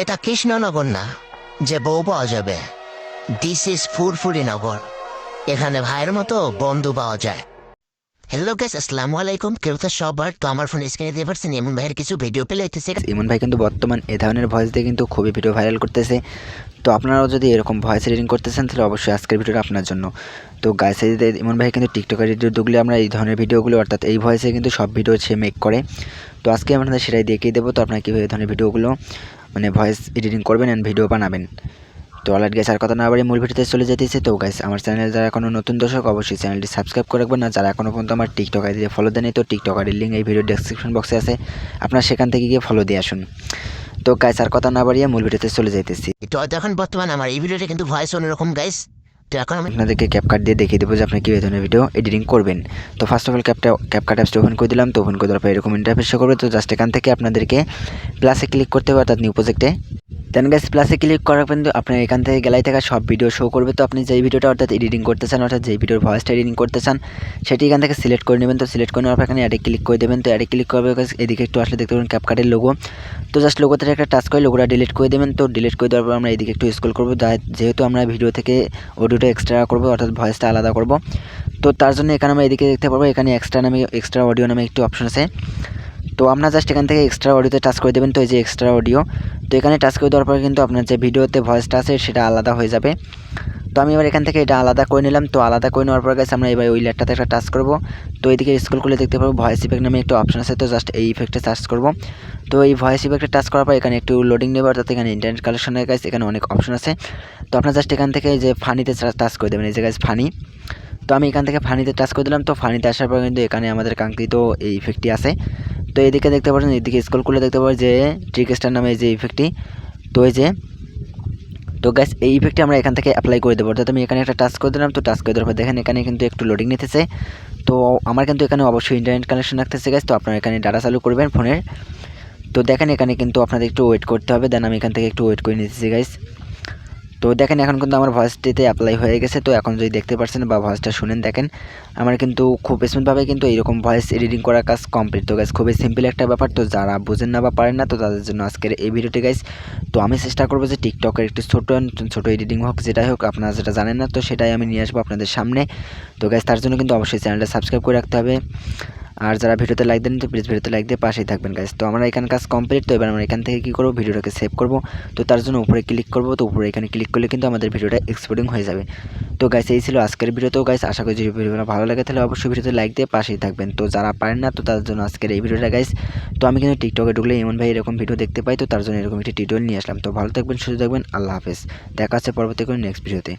এটা কৃষ্ণনগর না, যে বউ পাওয়া যাবে। This is Furfuri Nagar. এখানে ভাইয়ের মতো বন্ধু পাওয়া যায়। হ্যালো গাইস আসসালামু আলাইকুম। কেউ তো সবার, তো আমার ফোন স্ক্রিনে দিয়ে পারছেন এমন ভাইয়ের কিছু ভিডিও পেলে হইতেছে। ইমন ভাই কিন্তু বর্তমান এ ধরনের ভয়েস দিয়ে কিন্তু খুবই ভিডিও ভাইরাল করতেছে। তো আপনারাও যদি এরকম ভয়েস এডিটিং করতেছেন, তাহলে অবশ্যই আজকের ভিডিওটা আপনার জন্য। তো গাইস ইমন ভাই কিন্তু টিকটকের ভিডিওগুলো আমরা এই ধরনের ভিডিওগুলো অর্থাৎ এই ভয়েসে কিন্তু সব ভিডিও সে মেক করে। তো আজকে আপনাদের সেটাই দেখিয়ে দেবো। তো আপনারা কীভাবে ধরনের ভিডিওগুলো মানে ভয়েস এডিটিং করবেন অ্যান্ড ভিডিও বানাবেন। তো অলরেডি গেছে আর কথা না বাড়ি মূল ভিডিওতে চলে যেতেছে। তো গাইস আমার চ্যানেল যারা এখনও নতুন দর্শক, অবশ্যই চ্যানেলটি সাবস্ক্রাইব করে রাখবেন। না যারা এখনও পর্যন্ত আমার টিকটক আইডি ফলো দেয়নি তো টিকটক আইডির লিঙ্ক এই ভিডিও ডেসক্রিপশন বক্সে আছে। আপনারা সেখান থেকে গিয়ে ফলো দিয়ে আসুন। তো গাইস আর কথা না বাড়িয়ে মূল ভিডিওতে চলে যাইতেছি তো এখন বর্তমান আমার এই ভিডিওটা কিন্তু ভয়েস অন্যরকম গাইস তো এখন আমি আপনাদেরকে ক্যাপকাট দিয়ে দেখিয়ে দেবো যে আপনি কী ধরনের ভিডিও এডিটিং করবেন। তো ফার্স্ট অফ অল ক্যাপটা ক্যাপকাট অ্যাপসটা ওপেন করে দিলাম। তো ওপেন করে দেওয়ার পর এরকম ইন্টারফেস করবে। তো জাস্ট এখান থেকে আপনাদেরকে প্লাসে ক্লিক করতে হবে, অর্থাৎ নিউ প্রজেক্টে দেন গাইস প্লাসে ক্লিক করার কিন্তু আপনার এখান থেকে গ্যালারি থেকে সব ভিডিও শো করবে। তো আপনি যেই ভিডিওটা অর্থাৎ এডিটিং করতে চান, অর্থাৎ যেই ভিডিওর ভয়েসটা এডিটিং করতে চান, সেটি এখান থেকে সিলেক্ট করে নেবেন। তো সিলেক্ট করে নেওয়ার পর এখানে অ্যাডে ক্লিক করে দেবেন। তো অ্যাডে ক্লিক করবে এদিকে একটু আসলে দেখতে পাবেন ক্যাপকাটের লোগো তো জাস্ট লোগোতে একটা টাচ করে লোগোটা ডিলিট করে দেবেন। তো ডিলিট করে দেওয়ার পর আমরা এদিকে একটু স্ক্রল করব। যেহেতু আমরা ভিডিও থেকে অডিওটা এক্সট্রা করব, অর্থাৎ ভয়েসটা আলাদা করব। তো তার জন্য এখানে আমরা এদিকে দেখতে পারব, এখানে এক্সট্রা নামে এক্সট্রা অডিও নামে একটু অপশন আছে। তো আপনার জাস্ট এখান থেকে এক্সট্রা অডিওতে টাচ করে দেবেন। তো এই যে এক্সট্রা অডিও তো এখানে টাচ করে দেওয়ার পরে কিন্তু আপনার যে ভিডিওতে ভয়েসটা আছে, সেটা আলাদা হয়ে যাবে। তো আমি এবার এখান থেকে এটা আলাদা করে নিলাম। তো আলাদা করে নেওয়ার পর গেছে আমরা এবার ওই লেটটাতে একটা টাচ করব। তো এদিকে স্কুল খুলে দেখতে পাবো ভয়েস ইফেক্ট নামে একটা অপশন আছে। তো জাস্ট এই ইফেক্টে সার্চ করব। তো এই ভয়েস ইফেক্টে টাচ করার পর এখানে একটু লোডিং নেবে। অর্থাৎ এখানে ইন্টারনেট কালেকশনের কাছে এখানে অনেক অপশন আছে। তো আপনার জাস্ট এখান থেকে যে ফানিতে টাচ করে দেবেন। এই যে গাছ ফানি তো আমি এখান থেকে ফানিতে টাচ করে দিলাম। তো ফানিতে আসার পর কিন্তু এখানে আমাদের কাঙ্ক্ষিত এই ইফেক্টটি আছে। তো এদিকে দেখতে পাচ্ছেন, এদিকে স্ক্রল করলে দেখতে পাবেন যে ট্রিকেস্টার নামে যে ইফেক্টটি তো এই যে, তো গ্যাস এই ইফেক্টটি আমরা এখান থেকে অ্যাপ্লাই করে দেবো। অর্থাৎ আমি এখানে একটা টাচ করে দিলাম, তো টাচ করে দেওয়ার পর দেখেন এখানে কিন্তু একটু লোডিং নিতেছে। তো আমার কিন্তু এখানে অবশ্যই ইন্টারনেট কানেকশন রাখতেছে গ্যাস তো আপনারা এখানে ডাটা চালু করবেন ফোনের। তো দেখেন এখানে কিন্তু আপনাদের একটু ওয়েট করতে হবে দেন আমি এখান থেকে একটু ওয়েট করে নিতেছি গাইস তো দেখেন, এখন কিন্তু আমার ভয়েসটিতে অ্যাপ্লাই হয়ে গেছে। তো এখন যদি দেখতে পাচ্ছেন বা ভয়েসটা শুনেন, দেখেন, আমার কিন্তু খুব স্মুথভাবে কিন্তু এইরকম ভয়েস এডিটিং করার কাজ কমপ্লিট তো গাইস খুবই সিম্পল একটা ব্যাপার। তো যারা বুঝেন না বা পারেন না, তো তাদের জন্য আজকের এই ভিডিওটি গাইস তো আমি চেষ্টা করব যে টিকটকের একটি ছোট ছোট এডিটিং হোক, যেটাই হোক, আপনারা যেটা জানেন না, তো সেটাই আমি নিয়ে আসব আপনাদের সামনে। তো গাইস তার জন্য কিন্তু অবশ্যই চ্যানেলটা সাবস্ক্রাইব করে রাখতে হবে। আর যারা ভিডিওতে লাইক দেন তো প্লিজ ভিডিওতে লাইক দিয়ে পাশেই থাকবেন গাইস তো আমরা এখানে কাজ কমপ্লিট তো এবার আমরা এখান থেকে কী করব? ভিডিওটাকে সেভ করব। তো তার জন্য উপরে ক্লিক করব। তো উপরে এখানে ক্লিক করলে কিন্তু আমাদের ভিডিওটা এক্সপোর্টিং হয়ে যাবে। তো গাইস এই ছিল আজকের ভিডিওতেও গাইস আশা করি যদি ভিডিওটা ভালো লাগে, তাহলে অবশ্যই ভিডিওতে লাইক দিয়ে পাশেই থাকবেন। তো যারা পারেন না, তো তাদের জন্য আজকের এই ভিডিওটা গাইস তো আমি কিন্তু টিকটকে ঢুকলে এমন ভাই এরকম ভিডিও দেখতে পাই, তো তার জন্য এরকম একটি টিউটোরিয়াল নিয়ে আসলাম। তো ভালো থাকবেন, সুস্থ থাকবেন। আল্লাহ হাফেজ। দেখা হচ্ছে পরবর্তী কোনো নেক্সট ভিডিওতে